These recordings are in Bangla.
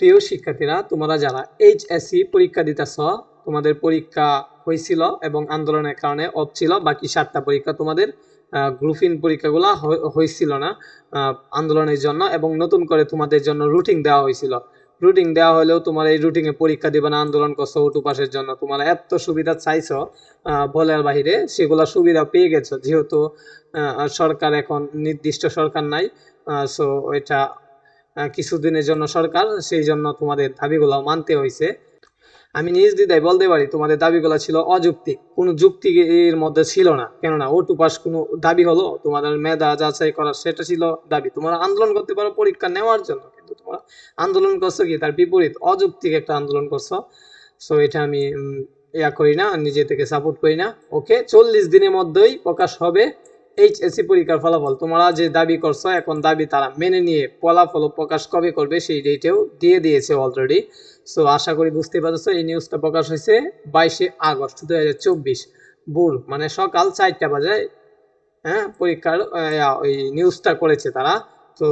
প্রিয় শিক্ষার্থীরা, তোমরা যারা এইচএসসি পরীক্ষা দিতেছ, তোমাদের পরীক্ষা হয়েছিল এবং আন্দোলনের কারণে অফ ছিল, বাকি সাতটা পরীক্ষা তোমাদের গ্রুপিন পরীক্ষাগুলো হয়- হয়েছিল না আন্দোলনের জন্য এবং নতুন করে তোমাদের জন্য রুটিন দেওয়া হয়েছিল রুটিন দেওয়া হলেও তোমার এই রুটিনে পরীক্ষা দিবে না, আন্দোলন করছ ওটু পাসের জন্য, তোমরা এত সুবিধা চাইছো বলার বাহিরে সেগুলো সুবিধা পেয়ে গেছো, যেহেতু সরকার এখন নির্দিষ্ট সরকার নাই সো এটা কিছুদিনের জন্য সরকার, সেই জন্য তোমাদের দাবিগুলো মানতে হয়েছে আমি নিজ দিদাই বলতে পারি, তোমাদের দাবিগুলো ছিল অযৌক্তিক। কোনো যুক্তি এর মধ্যে ছিল না। কেননা ওটু পাস কোনো দাবি হলো, তোমাদের মেধা যাচাই করা সেটা ছিল দাবি। তোমরা আন্দোলন করতে পারো পরীক্ষা নেওয়ার জন্য, কিন্তু তোমরা আন্দোলন করছ কি? তার বিপরীত, অযৌক্তিক একটা আন্দোলন করছ। সো এটা আমি ইয়া করি না, নিজে থেকে সাপোর্ট করি না। ওকে চল্লিশ দিনের মধ্যেই প্রকাশ হবে। এইচএসসি পরীক্ষার ফলাফল তোমরা যে দাবি করছ, এখন দাবি তারা মেনে নিয়ে ফলাফল প্রকাশ কবে করবে সেই ডেটেও দিয়ে দিয়েছে অলরেডি সো আশা করি বুঝতে পারছ, এই নিউজটা প্রকাশ হয়েছে বাইশে আগস্ট দুই হাজার চব্বিশ, ভোর মানে সকাল চারটা বাজে হ্যাঁ পরীক্ষার ওই নিউজটা করেছে তারা। তো,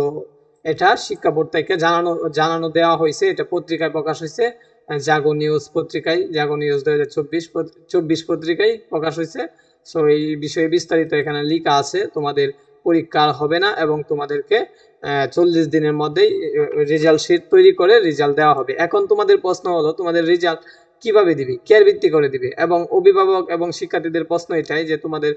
এটা শিক্ষা বোর্ড থেকে জানানো জানানো দেওয়া হয়েছে, এটা পত্রিকায় প্রকাশ হয়েছে। জাগো নিউজ পত্রিকায়, জাগো নিউজ দুই হাজার চব্বিশ চব্বিশ পত্রিকায় প্রকাশ হয়েছে। সো এই বিষয়ে বিস্তারিত এখানে লেখা আছে, তোমাদের পরীক্ষা হবে না এবং তোমাদেরকে চল্লিশ দিনের মধ্যেই রেজাল্ট শিট তৈরি করে রেজাল্ট দেওয়া হবে। এখন তোমাদের প্রশ্ন হলো, তোমাদের রেজাল্ট কীভাবে দিবি? কেয়ার ভিত্তি করে দিবে? এবং অভিভাবক এবং শিক্ষার্থীদের প্রশ্ন এটাই যে, তোমাদের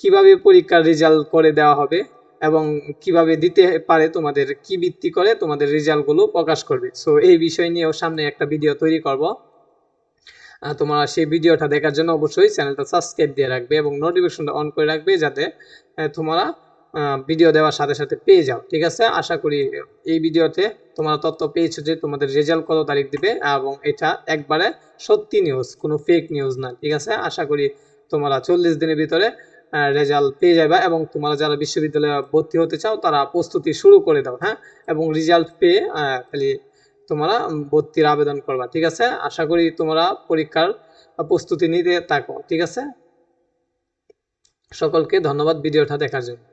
কীভাবে পরীক্ষার রেজাল্ট করে দেওয়া হবে এবং কীভাবে দিতে পারে, তোমাদের কি ভিত্তি করে তোমাদের রেজাল্টগুলো প্রকাশ করবে। সো এই বিষয় নিয়েও সামনে একটা ভিডিও তৈরি করব। তোমরা সেই ভিডিওটা দেখার জন্য অবশ্যই চ্যানেলটা সাবস্ক্রাইব দিয়ে রাখবে এবং নোটিফিকেশনটা অন করে রাখবে যাতে তোমরা ভিডিও দেওয়ার সাথে সাথে পেয়ে যাও, ঠিক আছে? আশা করি এই ভিডিওতে তোমরা তথ্য পেয়েছ যে তোমাদের রেজাল্ট কত তারিখ দিবে এবং এটা একবারে সত্যি নিউজ কোনো ফেক নিউজ না, ঠিক আছে? আশা করি তোমরা চল্লিশ দিনের ভিতরে রেজাল্ট পেয়ে যাবে এবং তোমরা যারা বিশ্ববিদ্যালয়ে ভর্তি হতে চাও তারা প্রস্তুতি শুরু করে দাও হ্যাঁ? এবং রেজাল্ট পেয়ে খালি তোমরা ভর্তির আবেদন করবা, ঠিক আছে? আশা করি তোমরা পরীক্ষার প্রস্তুতি নিতে থাকো, ঠিক আছে? সকলকে ধন্যবাদ ভিডিওটা দেখার জন্য।